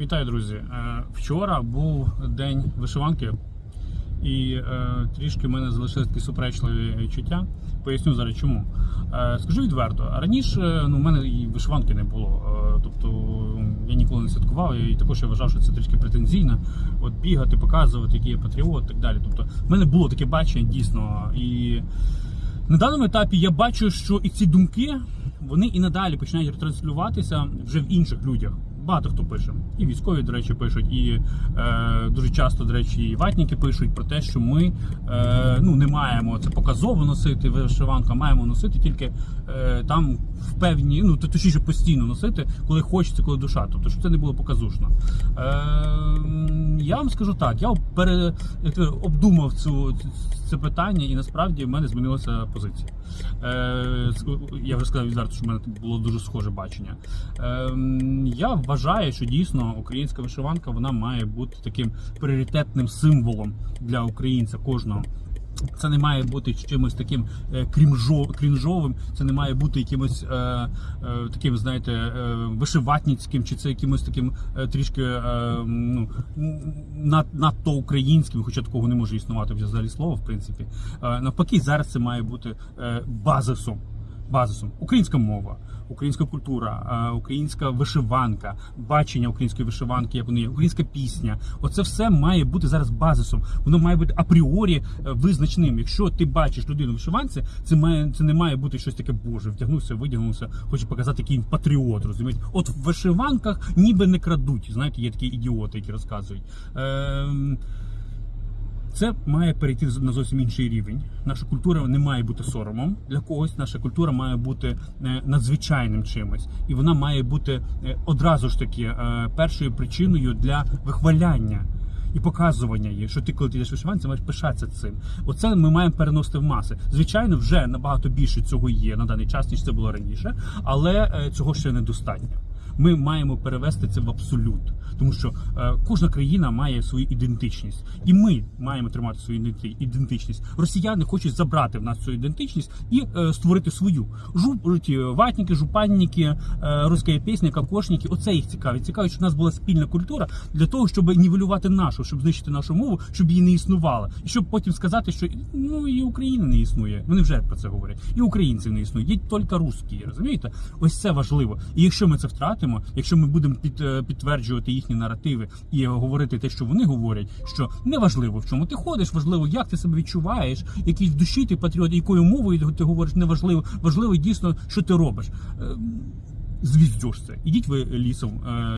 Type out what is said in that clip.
Вітаю, друзі. Е, Вчора був день вишиванки, і е, трішки в мене залишились такі суперечливі відчуття. Поясню зараз чому. Е, скажу відверто, раніше ну, в мене і вишиванки не було. Тобто я ніколи не святкував, і також я вважав, що це трішки претензійно. От бігати, показувати, який я патріот, і так далі. Тобто, в мене було таке бачення дійсно. І на даному етапі я бачу, що і ці думки вони і надалі починають ретранслюватися вже в інших людях. Багато хто пише. І військові, до речі, пишуть, і е, дуже часто, до речі, і ватніки пишуть про те, що ми е, ну, не маємо це показово носити вишиванку, а маємо носити тільки е, там в певні, ну точніше постійно носити, коли хочеться, коли душа. Тобто, щоб це не було показушно. Е, я вам скажу так, я пере, як обдумав цю, це питання, і насправді в мене змінилася позиція. Е, я вже сказав відверто, що в мене було дуже схоже бачення. Е, я вважаю, що дійсно українська вишиванка вона має бути таким пріоритетним символом для українця кожного. Це не має бути чимось таким е, крінжовим, це не має бути якимось е, е, таким, знаєте, е, вишиватницьким, чи це якимось таким е, трішки е, ну, над, надто українським, хоча такого не може існувати взагалі слово, в принципі. Е, навпаки, зараз це має бути е, базисом. Базисом українська мова, українська культура, е, українська вишиванка, бачення української вишиванки, як вони є, українська пісня. Оце все має бути зараз базисом. Воно має бути апріорі е, визначним. Якщо ти бачиш людину в вишиванці, це має це не має бути щось таке боже, вдягнувся, видягнувся, хоче показати, який він патріот. Розумієте? От в вишиванках ніби не крадуть. Знаєте, є такі ідіоти, які розказують. Ем, це має перейти на зовсім інший рівень. Наша культура не має бути соромом для когось. Наша культура має бути е, надзвичайним чимось, і вона має бути е, одразу ж таки е, першою причиною для вихваляння. І показування її, що ти, коли ти йдеш вишиванці, маєш пишатися цим. Оце ми маємо переносити в маси. Звичайно, вже набагато більше цього є на даний час, ніж це було раніше, але цього ще недостатньо. Ми маємо перевести це в абсолют, тому що е, кожна країна має свою ідентичність, і ми маємо тримати свою іденти- ідентичність. Росіяни хочуть забрати в нас цю ідентичність і е, створити свою. Жуп, ті ватніки, жупанніки, е, руська пісня, кокошники. Оце їх цікавить. Цікавить, щоб у нас була спільна культура для того, щоб нівелювати нашу, щоб знищити нашу мову, щоб її не існувало, і щоб потім сказати, що ну і Україна не існує. Вони вже про це говорять. І українців не існує. Є тільки русські, розумієте? Ось це важливо. І якщо ми це втратимо, якщо ми будемо під, е, підтверджувати їхні наративи і говорити те, що вони говорять, що не важливо в чому ти ходиш, важливо, як ти себе відчуваєш, який в душі ти патріот, якою мовою ти говориш, не важливо. Важливо дійсно, що ти робиш. Е, це Ідіть ви лісом. е,